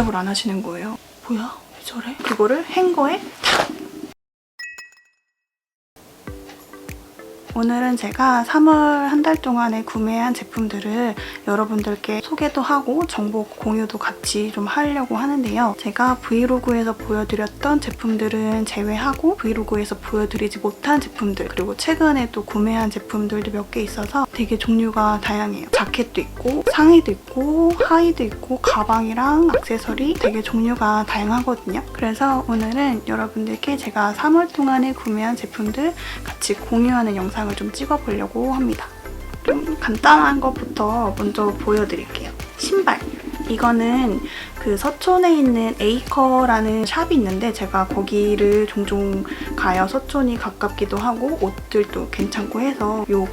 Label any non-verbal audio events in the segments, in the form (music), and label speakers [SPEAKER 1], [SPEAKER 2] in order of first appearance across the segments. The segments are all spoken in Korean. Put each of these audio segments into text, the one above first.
[SPEAKER 1] 대답을 안 하시는 거예요. 뭐야? 왜 저래? 그거를 행거에 오늘은 제가 3월 한 달 동안에 구매한 제품들을 여러분들께 소개도 하고 정보 공유도 같이 좀 하려고 하는데요. 제가 브이로그에서 보여드렸던 제품들은 제외하고 브이로그에서 보여드리지 못한 제품들 그리고 최근에 또 구매한 제품들도 몇 개 있어서 되게 종류가 다양해요. 자켓도 있고 상의도 있고 하의도 있고 가방이랑 액세서리 되게 종류가 다양하거든요. 그래서 오늘은 여러분들께 제가 3월 동안에 구매한 제품들 같이 공유하는 영상 을 좀 찍어보려고 합니다. 좀 간단한 것부터 먼저 보여드릴게요. 신발. 이거는 그 서촌에 있는 에이커라는 샵이 있는데 제가 거기를 종종 가요. 서촌이 가깝기도 하고 옷들도 괜찮고 해서 요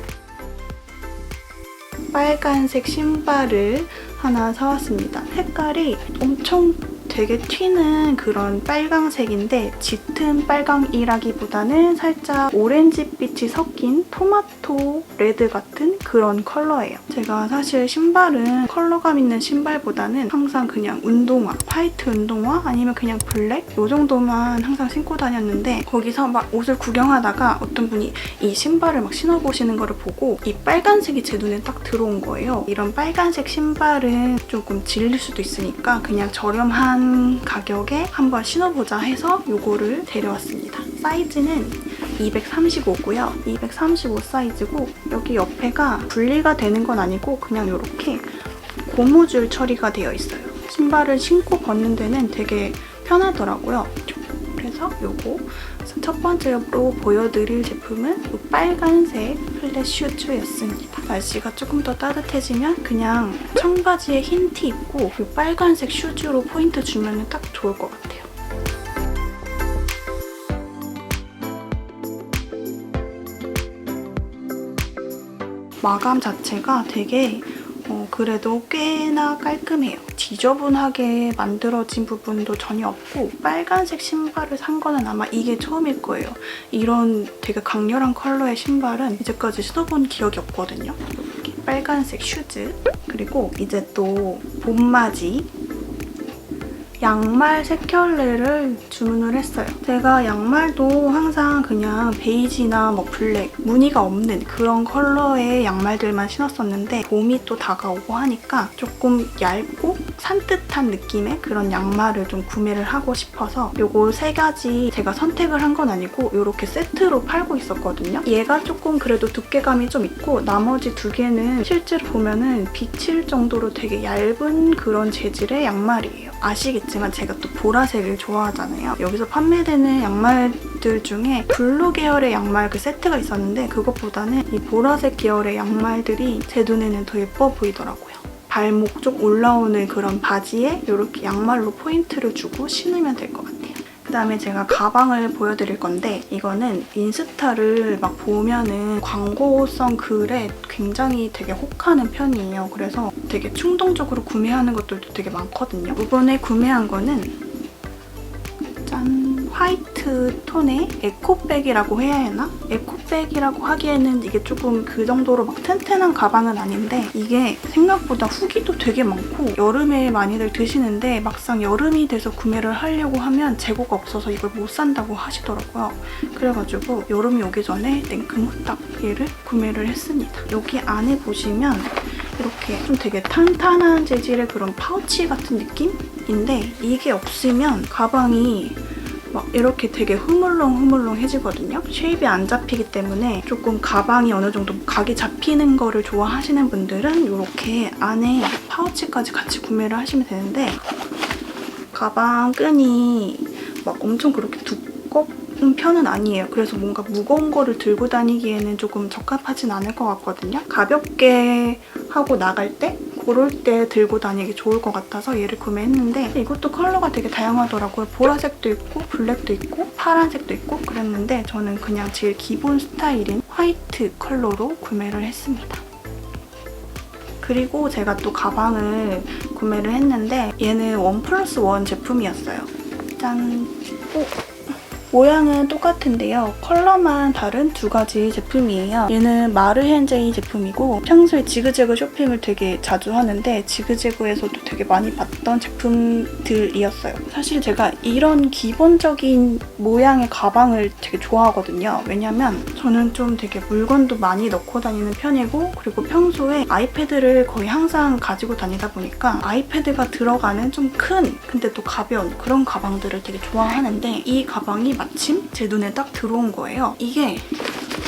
[SPEAKER 1] 빨간색 신발을 하나 사왔습니다. 색깔이 엄청 되게 튀는 그런 빨강색인데 짙은 빨강이라기보다는 살짝 오렌지빛이 섞인 토마토 레드 같은 그런 컬러예요. 제가 사실 신발은 컬러감 있는 신발보다는 항상 그냥 운동화, 화이트 운동화 아니면 그냥 블랙 이 정도만 항상 신고 다녔는데 거기서 막 옷을 구경하다가 어떤 분이 이 신발을 막 신어보시는 거를 보고 이 빨간색이 제 눈에 딱 들어온 거예요. 이런 빨간색 신발은 조금 질릴 수도 있으니까 그냥 저렴한 가격에 한번 신어보자 해서 이거를 데려왔습니다. 사이즈는 235고요. 235 사이즈고 여기 옆에가 분리가 되는 건 아니고 그냥 이렇게 고무줄 처리가 되어 있어요. 신발을 신고 벗는 데는 되게 편하더라고요. 그래서 요거 첫 번째로 보여드릴 제품은 이 빨간색 플랫 슈즈였습니다. 날씨가 조금 더 따뜻해지면 그냥 청바지에 흰 티 입고 이 빨간색 슈즈로 포인트 주면 딱 좋을 것 같아요. 마감 자체가 되게 어, 그래도 꽤나 깔끔해요. 지저분하게 만들어진 부분도 전혀 없고 빨간색 신발을 산 거는 아마 이게 처음일 거예요. 이런 되게 강렬한 컬러의 신발은 이제까지 신어본 기억이 없거든요. 빨간색 슈즈 그리고 이제 또 봄맞이 양말 세 켤레를 주문을 했어요. 제가 양말도 항상 그냥 베이지나 뭐 블랙, 무늬가 없는 그런 컬러의 양말들만 신었었는데 봄이 또 다가오고 하니까 조금 얇고 산뜻한 느낌의 그런 양말을 좀 구매를 하고 싶어서 요거 세 가지 제가 선택을 한 건 아니고 이렇게 세트로 팔고 있었거든요. 얘가 조금 그래도 두께감이 좀 있고 나머지 두 개는 실제로 보면은 비칠 정도로 되게 얇은 그런 재질의 양말이에요. 아시겠지만 제가 또 보라색을 좋아하잖아요. 여기서 판매되는 양말들 중에 블루 계열의 양말 그 세트가 있었는데 그것보다는 이 보라색 계열의 양말들이 제 눈에는 더 예뻐 보이더라고요. 발목 쪽 올라오는 그런 바지에 이렇게 양말로 포인트를 주고 신으면 될 것 같아요. 그 다음에 제가 가방을 보여드릴 건데 이거는 인스타를 막 보면은 광고성 글에 굉장히 되게 혹하는 편이에요. 그래서 되게 충동적으로 구매하는 것들도 되게 많거든요. 이번에 구매한 거는 짠 화이트 톤의 에코백이라고 해야 하나? 에코백이라고 하기에는 이게 조금 그 정도로 막 튼튼한 가방은 아닌데 이게 생각보다 후기도 되게 많고 여름에 많이들 드시는데 막상 여름이 돼서 구매를 하려고 하면 재고가 없어서 이걸 못 산다고 하시더라고요. 그래가지고 여름이 오기 전에 냉큼 후딱 얘를 구매를 했습니다. 여기 안에 보시면 이렇게 좀 되게 탄탄한 재질의 그런 파우치 같은 느낌인데 이게 없으면 가방이 막 이렇게 되게 흐물렁흐물렁해지거든요. 쉐입이 안 잡히기 때문에 조금 가방이 어느 정도 각이 잡히는 거를 좋아하시는 분들은 이렇게 안에 파우치까지 같이 구매를 하시면 되는데 가방 끈이 막 엄청 그렇게 두껍은 편은 아니에요. 그래서 뭔가 무거운 거를 들고 다니기에는 조금 적합하진 않을 것 같거든요. 가볍게 하고 나갈 때 그럴 때 들고 다니기 좋을 것 같아서 얘를 구매했는데 이것도 컬러가 되게 다양하더라고요. 보라색도 있고 블랙도 있고 파란색도 있고 그랬는데 저는 그냥 제일 기본 스타일인 화이트 컬러로 구매를 했습니다. 그리고 제가 또 가방을 구매를 했는데 얘는 원 플러스 원 제품이었어요. 짠! 오! 모양은 똑같은데요. 컬러만 다른 두 가지 제품이에요. 얘는 마르헨제이 제품이고 평소에 지그재그 쇼핑을 되게 자주 하는데 지그재그에서도 되게 많이 봤던 제품들이었어요. 사실 제가 이런 기본적인 모양의 가방을 되게 좋아하거든요. 왜냐면 저는 좀 되게 물건도 많이 넣고 다니는 편이고 그리고 평소에 아이패드를 거의 항상 가지고 다니다 보니까 아이패드가 들어가는 좀 큰 근데 또 가벼운 그런 가방들을 되게 좋아하는데 이 가방이 마침 제 눈에 딱 들어온 거예요. 이게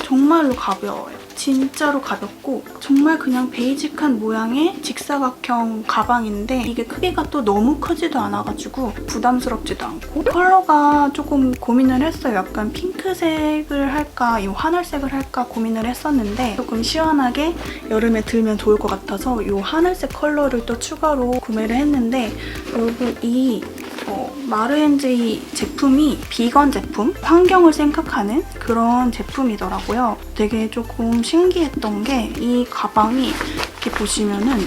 [SPEAKER 1] 정말로 가벼워요. 진짜로 가볍고 정말 그냥 베이직한 모양의 직사각형 가방인데 이게 크기가 또 너무 크지도 않아가지고 부담스럽지도 않고 컬러가 조금 고민을 했어요. 약간 핑크색을 할까 이 하늘색을 할까 고민을 했었는데 조금 시원하게 여름에 들면 좋을 것 같아서 이 하늘색 컬러를 또 추가로 구매를 했는데 여러분 이 어, 마르헨제이 제품이 비건 제품, 환경을 생각하는 그런 제품이더라고요. 되게 조금 신기했던 게 이 가방이 이렇게 보시면은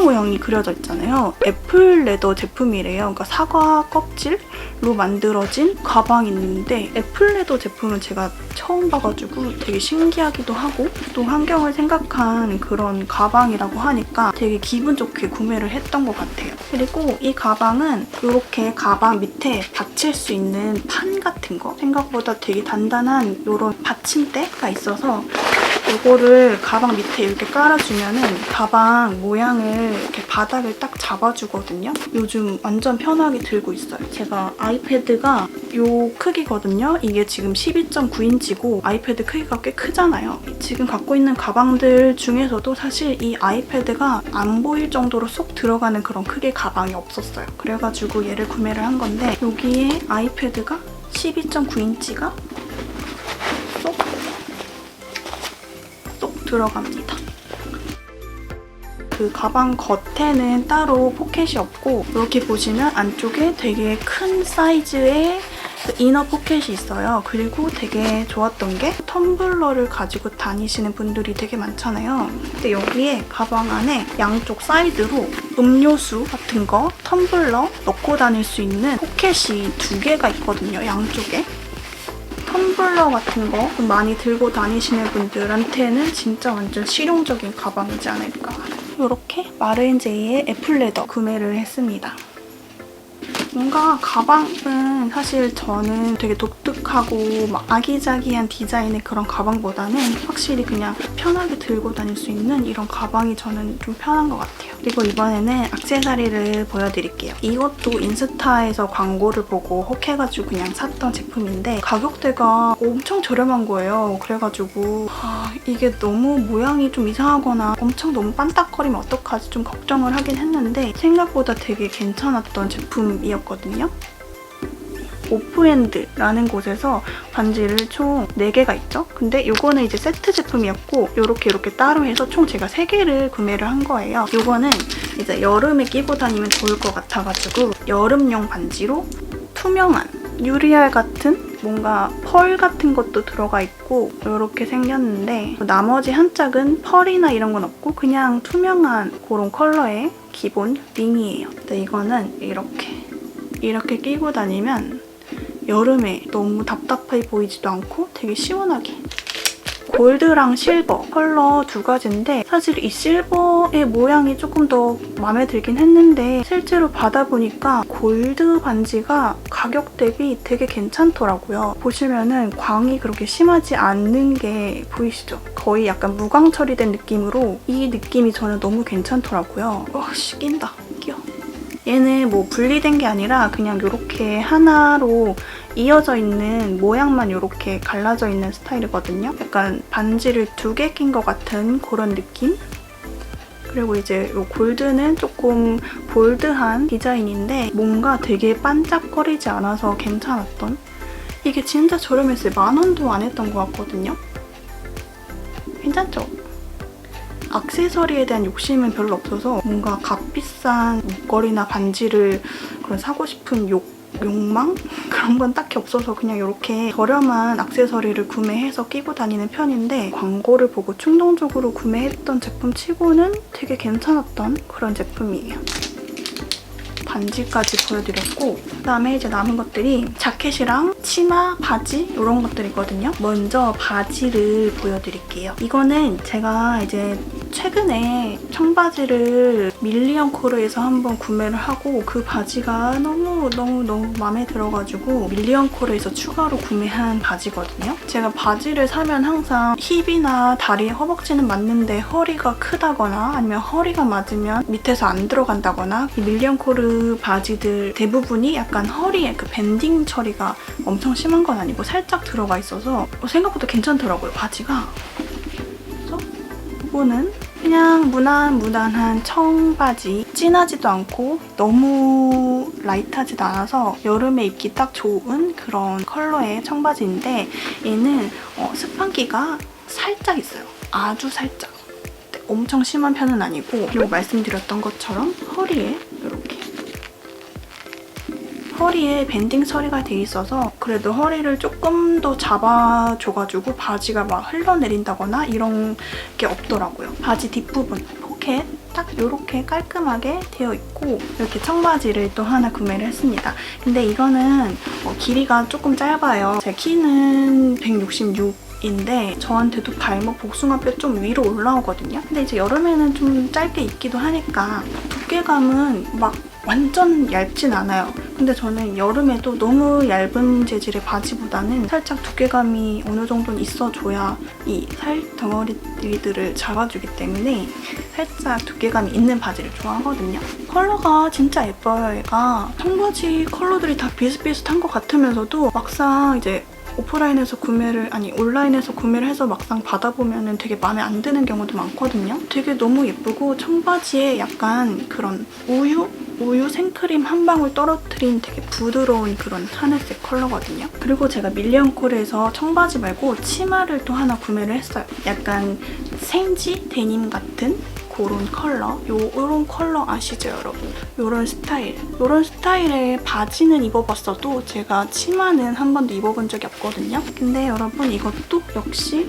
[SPEAKER 1] 모양이 그려져 있잖아요. 애플 레더 제품이래요. 그러니까 사과 껍질로 만들어진 가방이 있는데 애플 레더 제품은 제가 처음 봐가지고 되게 신기하기도 하고 또 환경을 생각한 그런 가방이라고 하니까 되게 기분 좋게 구매를 했던 것 같아요. 그리고 이 가방은 이렇게 가방 밑에 받칠 수 있는 판 같은 거 생각보다 되게 단단한 이런 받침대가 있어서 이거를 가방 밑에 이렇게 깔아주면은 가방 모양을 이렇게 바닥을 딱 잡아주거든요. 요즘 완전 편하게 들고 있어요. 제가 아이패드가 요 크기거든요. 이게 지금 12.9인치고 아이패드 크기가 꽤 크잖아요. 지금 갖고 있는 가방들 중에서도 사실 이 아이패드가 안 보일 정도로 쏙 들어가는 그런 크기 가방이 없었어요. 그래가지고 얘를 구매를 한 건데 여기에 아이패드가 12.9인치가 들어갑니다. 그 가방 겉에는 따로 포켓이 없고 이렇게 보시면 안쪽에 되게 큰 사이즈의 그 이너 포켓이 있어요. 그리고 되게 좋았던 게 텀블러를 가지고 다니시는 분들이 되게 많잖아요. 근데 여기에 가방 안에 양쪽 사이드로 음료수 같은 거, 텀블러 넣고 다닐 수 있는 포켓이 두 개가 있거든요. 양쪽에. 텀블러 같은 거좀 많이 들고 다니시는 분들한테는 진짜 완전 실용적인 가방이지 않을까. 이렇게 마르헨제이의 애플레더 구매를 했습니다. 뭔가 가방은 사실 저는 되게 독특하고 막 아기자기한 디자인의 그런 가방보다는 확실히 그냥 편하게 들고 다닐 수 있는 이런 가방이 저는 좀 편한 것 같아요. 그리고 이번에는 악세사리를 보여드릴게요. 이것도 인스타에서 광고를 보고 혹해가지고 그냥 샀던 제품인데 가격대가 엄청 저렴한 거예요. 그래가지고 아, 이게 너무 모양이 좀 이상하거나 엄청 너무 반딱거리면 어떡하지 좀 걱정을 하긴 했는데 생각보다 되게 괜찮았던 제품이었거든요. 오프핸드라는 곳에서 반지를 총 4개가 있죠? 근데 이거는 이제 세트 제품이었고 이렇게 이렇게 따로 해서 총 제가 3개를 구매를 한 거예요. 이거는 이제 여름에 끼고 다니면 좋을 것 같아가지고 여름용 반지로 투명한 유리알 같은 뭔가 펄 같은 것도 들어가 있고 이렇게 생겼는데 나머지 한 짝은 펄이나 이런 건 없고 그냥 투명한 그런 컬러의 기본 링이에요. 근데 이거는 이렇게 이렇게 끼고 다니면 여름에 너무 답답해 보이지도 않고 되게 시원하게 골드랑 실버 컬러 두 가지인데 사실 이 실버의 모양이 조금 더 마음에 들긴 했는데 실제로 받아보니까 골드 반지가 가격 대비 되게 괜찮더라고요. 보시면은 광이 그렇게 심하지 않는 게 보이시죠? 거의 약간 무광 처리된 느낌으로 이 느낌이 저는 너무 괜찮더라고요. 와, 씨, 낀다. 얘는 뭐 분리된 게 아니라 그냥 이렇게 하나로 이어져 있는 모양만 이렇게 갈라져 있는 스타일이거든요. 약간 반지를 두 개 낀 것 같은 그런 느낌? 그리고 이제 이 골드는 조금 볼드한 디자인인데 뭔가 되게 반짝거리지 않아서 괜찮았던 이게 진짜 저렴했어요. 만 원도 안 했던 것 같거든요. 괜찮죠? 악세서리에 대한 욕심은 별로 없어서 뭔가 값비싼 목걸이나 반지를 그런 사고 싶은 욕, 욕망? (laughs) 그런 건 딱히 없어서 그냥 이렇게 저렴한 악세서리를 구매해서 끼고 다니는 편인데 광고를 보고 충동적으로 구매했던 제품 치고는 되게 괜찮았던 그런 제품이에요. 반지까지 보여드렸고 그다음에 이제 남은 것들이 자켓이랑 치마, 바지 이런 것들이거든요. 먼저 바지를 보여드릴게요. 이거는 제가 이제 최근에 청바지를 밀리언 코르에서 한번 구매를 하고 그 바지가 너무 너무 너무 마음에 들어가지고 밀리언 코르에서 추가로 구매한 바지거든요. 제가 바지를 사면 항상 힙이나 다리 허벅지는 맞는데 허리가 크다거나 아니면 허리가 맞으면 밑에서 안 들어간다거나 이 밀리언 코르 바지들 대부분이 약간 허리에 그 밴딩 처리가 엄청 심한 건 아니고 살짝 들어가 있어서 생각보다 괜찮더라고요 바지가. 이거는 그냥 무난 무난한 청바지. 진하지도 않고 너무 라이트하지도 않아서 여름에 입기 딱 좋은 그런 컬러의 청바지인데 얘는 어, 스판기가 살짝 있어요. 아주 살짝. 엄청 심한 편은 아니고 그리고 말씀드렸던 것처럼 허리에 허리에 밴딩 처리가 돼 있어서 그래도 허리를 조금 더 잡아줘가지고 바지가 막 흘러내린다거나 이런 게 없더라고요. 바지 뒷부분 포켓 딱 이렇게 깔끔하게 되어 있고 이렇게 청바지를 또 하나 구매를 했습니다. 근데 이거는 어, 길이가 조금 짧아요. 제 키는 166 인데 저한테도 발목 복숭아뼈 좀 위로 올라오거든요. 근데 이제 여름에는 좀 짧게 입기도 하니까 두께감은 막 완전 얇진 않아요. 근데 저는 여름에도 너무 얇은 재질의 바지보다는 살짝 두께감이 어느 정도는 있어줘야 이 살 덩어리들을 잡아주기 때문에 살짝 두께감이 있는 바지를 좋아하거든요. 컬러가 진짜 예뻐요, 얘가. 청바지 컬러들이 다 비슷비슷한 것 같으면서도 막상 이제 오프라인에서 구매를 아니 온라인에서 구매를 해서 막상 받아보면은 되게 마음에 안 드는 경우도 많거든요. 되게 너무 예쁘고 청바지에 약간 그런 우유 우유 생크림 한 방울 떨어뜨린 되게 부드러운 그런 하늘색 컬러거든요. 그리고 제가 밀리언콜에서 청바지 말고 치마를 또 하나 구매를 했어요. 약간 생지 데님 같은 그런 컬러, 요, 요런 컬러 아시죠, 여러분? 요런 스타일. 요런 스타일의 바지는 입어봤어도 제가 치마는 한 번도 입어본 적이 없거든요. 근데 여러분 이것도 역시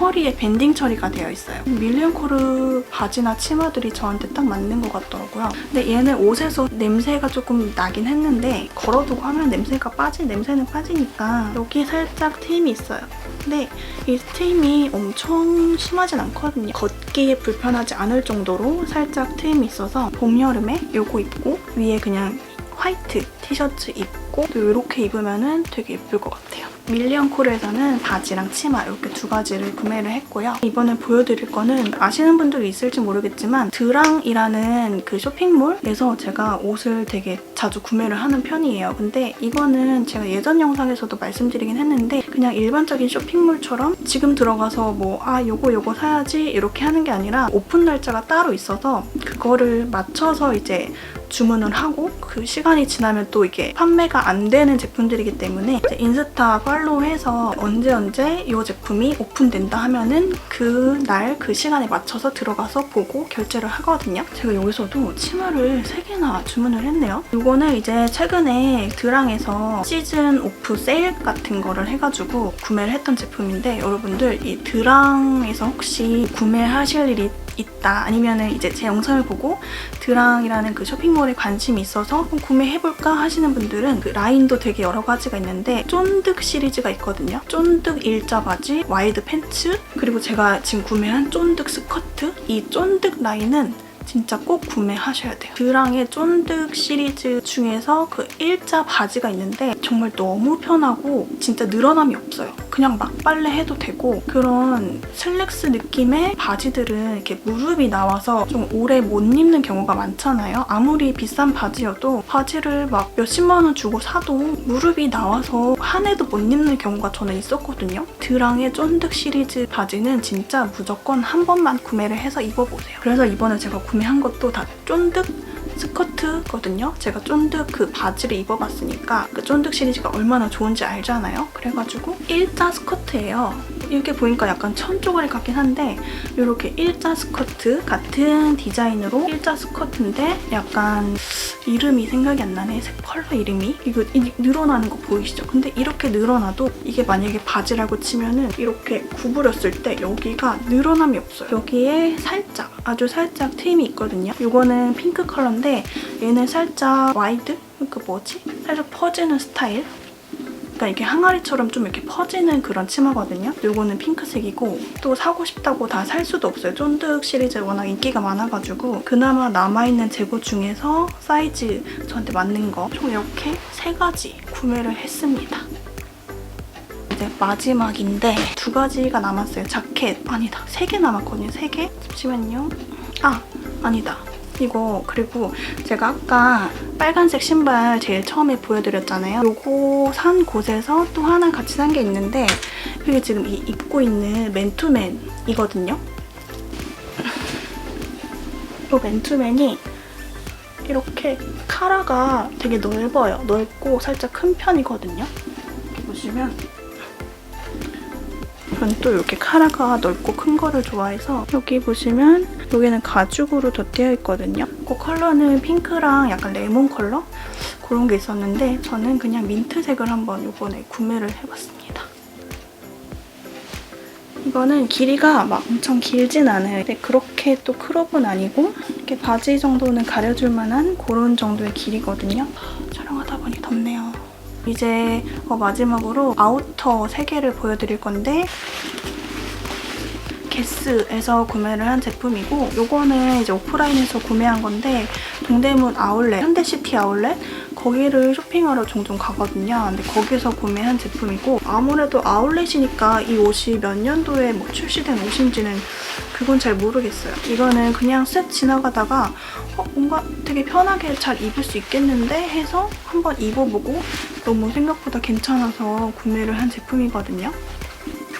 [SPEAKER 1] 허리에 밴딩 처리가 되어 있어요. 밀리언 코르 바지나 치마들이 저한테 딱 맞는 것 같더라고요. 근데 얘는 옷에서 냄새가 조금 나긴 했는데 걸어두고 하면 냄새가 빠지 냄새는 빠지니까 여기 살짝 트임이 있어요. 근데 이 트임이 엄청 심하진 않거든요. 걷기에 불편하지 않을 정도로 살짝 트임이 있어서 봄 여름에 요거 입고 위에 그냥 화이트 티셔츠 입고 또 이렇게 입으면 되게 예쁠 것 같아요. 밀리언 콜에서는 바지랑 치마 이렇게 두 가지를 구매를 했고요. 이번에 보여드릴 거는 아시는 분들이 있을지 모르겠지만 드랑이라는 그 쇼핑몰에서 제가 옷을 되게 자주 구매를 하는 편이에요. 근데 이거는 제가 예전 영상에서도 말씀드리긴 했는데 그냥 일반적인 쇼핑몰처럼 지금 들어가서 뭐 아 요거 요거 사야지 이렇게 하는 게 아니라 오픈 날짜가 따로 있어서 그거를 맞춰서 이제 주문을 하고 그 시간이 지나면 또 이게 판매가 안 되는 제품들이기 때문에 이제 인스타 팔로우해서 언제 언제 이 제품이 오픈된다 하면은 그날 그 시간에 맞춰서 들어가서 보고 결제를 하거든요. 제가 여기서도 치마를 3개나 주문을 했네요. 이거는 이제 최근에 드랑에서 시즌 오프 세일 같은 거를 해가지고 구매를 했던 제품인데 여러분들 이 드랑에서 혹시 구매하실 일이 있다 아니면은 이제 제 영상을 보고 드랑이라는 그 쇼핑몰에 관심이 있어서 한번 구매해볼까 하시는 분들은 그 라인도 되게 여러 가지가 있는데 쫀득 시리즈가 있거든요. 쫀득 일자 바지, 와이드 팬츠 그리고 제가 지금 구매한 쫀득 스커트 이 쫀득 라인은 진짜 꼭 구매하셔야 돼요. 드랑의 쫀득 시리즈 중에서 그 일자 바지가 있는데 정말 너무 편하고 진짜 늘어남이 없어요. 그냥 막 빨래 해도 되고 그런 슬랙스 느낌의 바지들은 이렇게 무릎이 나와서 좀 오래 못 입는 경우가 많잖아요. 아무리 비싼 바지여도 바지를 막 몇십만 원 주고 사도 무릎이 나와서 한 해도 못 입는 경우가 저는 있었거든요. 드랑의 쫀득 시리즈 바지는 진짜 무조건 한 번만 구매를 해서 입어보세요. 그래서 이번에 제가 구매 한 것도 다 쫀득 스커트거든요. 제가 쫀득 그 바지를 입어봤으니까 그 쫀득 시리즈가 얼마나 좋은지 알잖아요. 그래가지고 일자 스커트예요. 이렇게 보니까 약간 천 쪼가리 같긴 한데 이렇게 일자 스커트 같은 디자인으로 일자 스커트인데 약간 이름이 생각이 안 나네. 색 컬러 이름이. 이거 이- 늘어나는 거 보이시죠? 근데 이렇게 늘어나도 이게 만약에 바지라고 치면은 이렇게 구부렸을 때 여기가 늘어남이 없어요. 여기에 살짝 아주 살짝 트임이 있거든요. 이거는 핑크 컬러인데 얘는 살짝 와이드? 그 뭐지? 살짝 퍼지는 스타일? 그러니까 이게 항아리처럼 좀 이렇게 퍼지는 그런 치마거든요. 이거는 핑크색이고 또 사고 싶다고 다 살 수도 없어요. 쫀득 시리즈 워낙 인기가 많아가지고 그나마 남아있는 재고 중에서 사이즈 저한테 맞는 거 총 이렇게 세 가지 구매를 했습니다. 이제 마지막인데 두 가지가 남았어요. 자켓 아니다 세 개 남았거든요. 세 개. 잠시만요. 아 아니다. 이거 그리고 제가 아까 빨간색 신발 제일 처음에 보여드렸잖아요. 요거 산 곳에서 또 하나 같이 산 게 있는데 그게 지금 이 입고 있는 맨투맨이거든요. 이 맨투맨이 이렇게 카라가 되게 넓어요. 넓고 살짝 큰 편이거든요. 이렇게 보시면 저는 또 이렇게 카라가 넓고 큰 거를 좋아해서 여기 보시면 여기는 가죽으로 덧대어 있거든요. 그 컬러는 핑크랑 약간 레몬 컬러 그런 게 있었는데 저는 그냥 민트색을 한번 이번에 구매를 해봤습니다. 이거는 길이가 막 엄청 길진 않아요. 근데 그렇게 또 크롭은 아니고 이렇게 바지 정도는 가려줄 만한 그런 정도의 길이거든요. 촬영하다 보니 덥네요. 이제 어, 마지막으로 아우터 3개를 보여드릴 건데 게스에서 구매를 한 제품이고 요거는 이제 오프라인에서 구매한 건데 동대문 아울렛, 현대시티 아울렛 거기를 쇼핑하러 종종 가거든요. 근데 거기서 구매한 제품이고 아무래도 아울렛이니까 이 옷이 몇 년도에 뭐 출시된 옷인지는 그건 잘 모르겠어요. 이거는 그냥 쓱 지나가다가 어, 뭔가 되게 편하게 잘 입을 수 있겠는데 해서 한번 입어보고 너무 생각보다 괜찮아서 구매를 한 제품이거든요.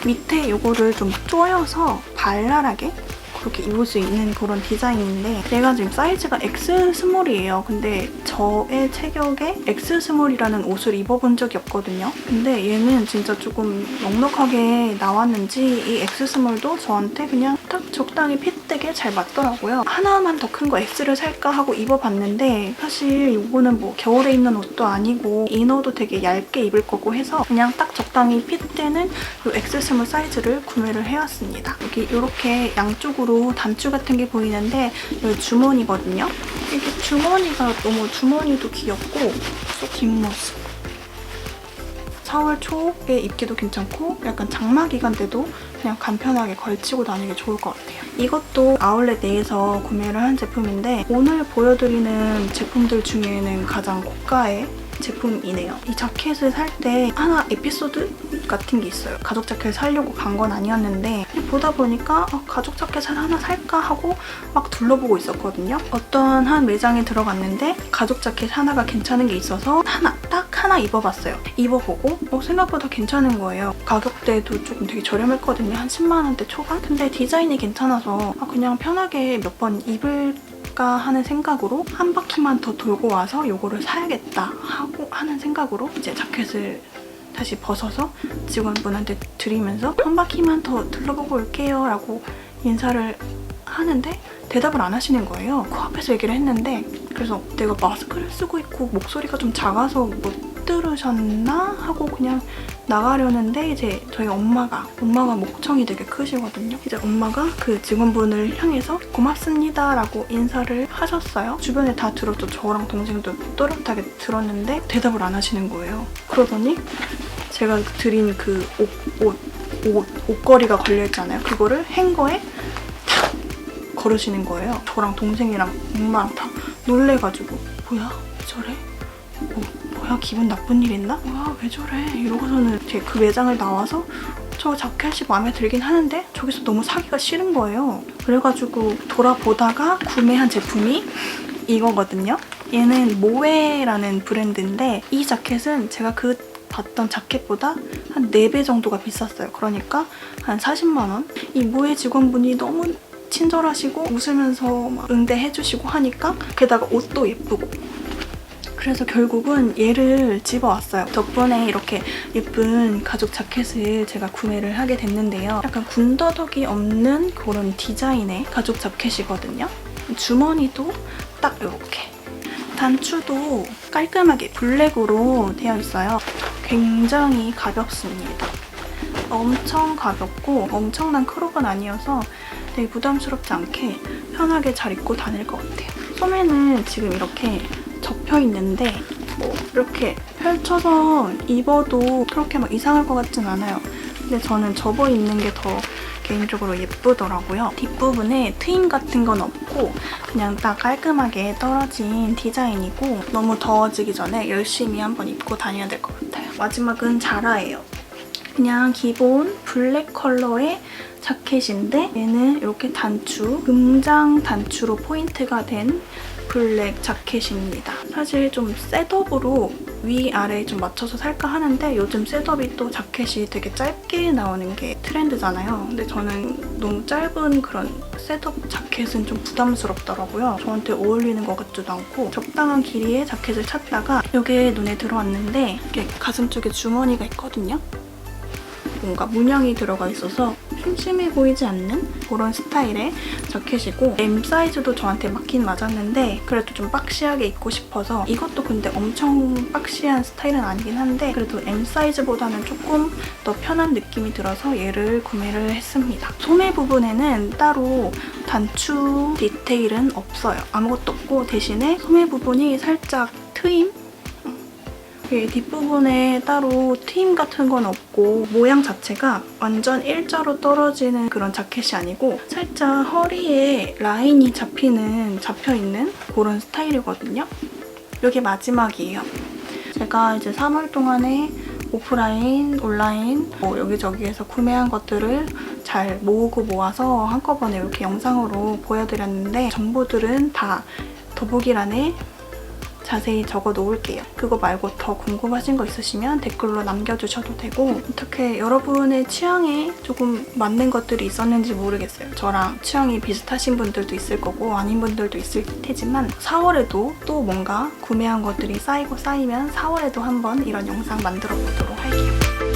[SPEAKER 1] 밑에 이거를 좀 조여서 발랄하게 그렇게 입을 수 있는 그런 디자인인데 제가 지금 사이즈가 X 스몰이에요. 근데 저의 체격에 X 스몰이라는 옷을 입어본 적이 없거든요. 근데 얘는 진짜 조금 넉넉하게 나왔는지 이 X 스몰도 저한테 그냥 딱 적당히 핏되게 잘 맞더라고요. 하나만 더 큰 거 X를 살까 하고 입어봤는데 사실 이거는 뭐 겨울에 입는 옷도 아니고 이너도 되게 얇게 입을 거고 해서 그냥 딱 적당히 핏되는 이 X 스몰 사이즈를 구매를 해왔습니다. 여기 이렇게 양쪽으로 단추 같은 게 보이는데 여기 주머니거든요. 이게 주머니가 너무 주머니도 귀엽고 쏙 뒷모습. 4월 초에 입기도 괜찮고 약간 장마 기간 때도 그냥 간편하게 걸치고 다니기 좋을 것 같아요. 이것도 아울렛 내에서 구매를 한 제품인데 오늘 보여드리는 제품들 중에는 가장 고가의 제품이네요. 이 자켓을 살 때 하나 에피소드 같은 게 있어요. 가죽 자켓 사려고 간 건 아니었는데 보다 보니까 어, 가죽 자켓을 하나 살까 하고 막 둘러보고 있었거든요. 어떤 한 매장에 들어갔는데 가죽 자켓 하나가 괜찮은 게 있어서 딱 하나 입어봤어요. 입어보고 어, 생각보다 괜찮은 거예요. 가격대도 조금 되게 저렴했거든요. 한 10만 원대 초반? 근데 디자인이 괜찮아서 아, 그냥 편하게 몇 번 입을 까 하는 생각으로 한 바퀴만 더 돌고 와서 이거를 사야겠다 하고 하는 생각으로 이제 자켓을 다시 벗어서 직원분한테 드리면서 한 바퀴만 더 둘러보고 올게요 라고 인사를 하는데 대답을 안 하시는 거예요. 코앞에서 얘기를 했는데 그래서 내가 마스크를 쓰고 있고 목소리가 좀 작아서 못 들으셨나 하고 그냥 나가려는데 이제 저희 엄마가 엄마가 목청이 되게 크시거든요. 이제 엄마가 그 직원분을 향해서 고맙습니다 라고 인사를 하셨어요. 주변에 다 들었죠. 저랑 동생도 또렷하게 들었는데 대답을 안 하시는 거예요. 그러더니 제가 드린 그 옷, 옷, 옷, 옷걸이가 걸려있잖아요. 그거를 행거에 탁 걸으시는 거예요. 저랑 동생이랑 엄마랑 다 놀래가지고 뭐야? 왜 저래? 뭐, 뭐야? 기분 나쁜 일 있나? 뭐야? 왜 저래? 이러고서는 제 그 매장을 나와서 저 자켓이 마음에 들긴 하는데 저기서 너무 사기가 싫은 거예요. 그래가지고 돌아보다가 구매한 제품이 이거거든요. 얘는 모에라는 브랜드인데 이 자켓은 제가 그 봤던 자켓보다 한 4배 정도가 비쌌어요. 그러니까 한 40만 원. 이 모에 직원분이 너무 친절하시고 웃으면서 막 응대해주시고 하니까 게다가 옷도 예쁘고 그래서 결국은 얘를 집어왔어요. 덕분에 이렇게 예쁜 가죽 자켓을 제가 구매를 하게 됐는데요. 약간 군더더기 없는 그런 디자인의 가죽 자켓이거든요. 주머니도 딱 이렇게. 단추도 깔끔하게 블랙으로 되어 있어요. 굉장히 가볍습니다. 엄청 가볍고 엄청난 크롭은 아니어서 되게 부담스럽지 않게 편하게 잘 입고 다닐 것 같아요. 소매는 지금 이렇게 접혀 있는데 뭐 이렇게 펼쳐서 입어도 그렇게 막 이상할 것 같진 않아요. 근데 저는 접어 입는 게 더 개인적으로 예쁘더라고요. 뒷부분에 트임 같은 건 없고 그냥 딱 깔끔하게 떨어진 디자인이고 너무 더워지기 전에 열심히 한번 입고 다녀야 될 것 같아요. 마지막은 자라예요. 그냥 기본 블랙 컬러의 자켓인데 얘는 이렇게 단추, 금장 단추로 포인트가 된 블랙 자켓입니다. 사실 좀 셋업으로 위아래 좀 맞춰서 살까 하는데 요즘 셋업이 또 자켓이 되게 짧게 나오는 게 트렌드잖아요. 근데 저는 너무 짧은 그런 셋업 자켓은 좀 부담스럽더라고요. 저한테 어울리는 것 같지도 않고 적당한 길이의 자켓을 찾다가 이게 눈에 들어왔는데 이게 가슴 쪽에 주머니가 있거든요. 뭔가 문양이 들어가 있어서 심심해 보이지 않는 그런 스타일의 자켓이고 M 사이즈도 저한테 맞긴 맞았는데 그래도 좀 박시하게 입고 싶어서 이것도 근데 엄청 박시한 스타일은 아니긴 한데 그래도 M 사이즈보다는 조금 더 편한 느낌이 들어서 얘를 구매를 했습니다. 소매 부분에는 따로 단추 디테일은 없어요. 아무것도 없고 대신에 소매 부분이 살짝 트임 이게 뒷부분에 따로 트임 같은 건 없고 모양 자체가 완전 일자로 떨어지는 그런 자켓이 아니고 살짝 허리에 라인이 잡히는 잡혀있는 그런 스타일이거든요. 이게 마지막이에요. 제가 이제 3월 동안에 오프라인, 온라인 뭐 여기저기에서 구매한 것들을 잘 모으고 모아서 한꺼번에 이렇게 영상으로 보여드렸는데 정보들은 다 더보기란에 자세히 적어 놓을게요. 그거 말고 더 궁금하신 거 있으시면 댓글로 남겨주셔도 되고 어떻게 여러분의 취향에 조금 맞는 것들이 있었는지 모르겠어요. 저랑 취향이 비슷하신 분들도 있을 거고 아닌 분들도 있을 테지만 4월에도 또 뭔가 구매한 것들이 쌓이고 쌓이면 4월에도 한번 이런 영상 만들어 보도록 할게요.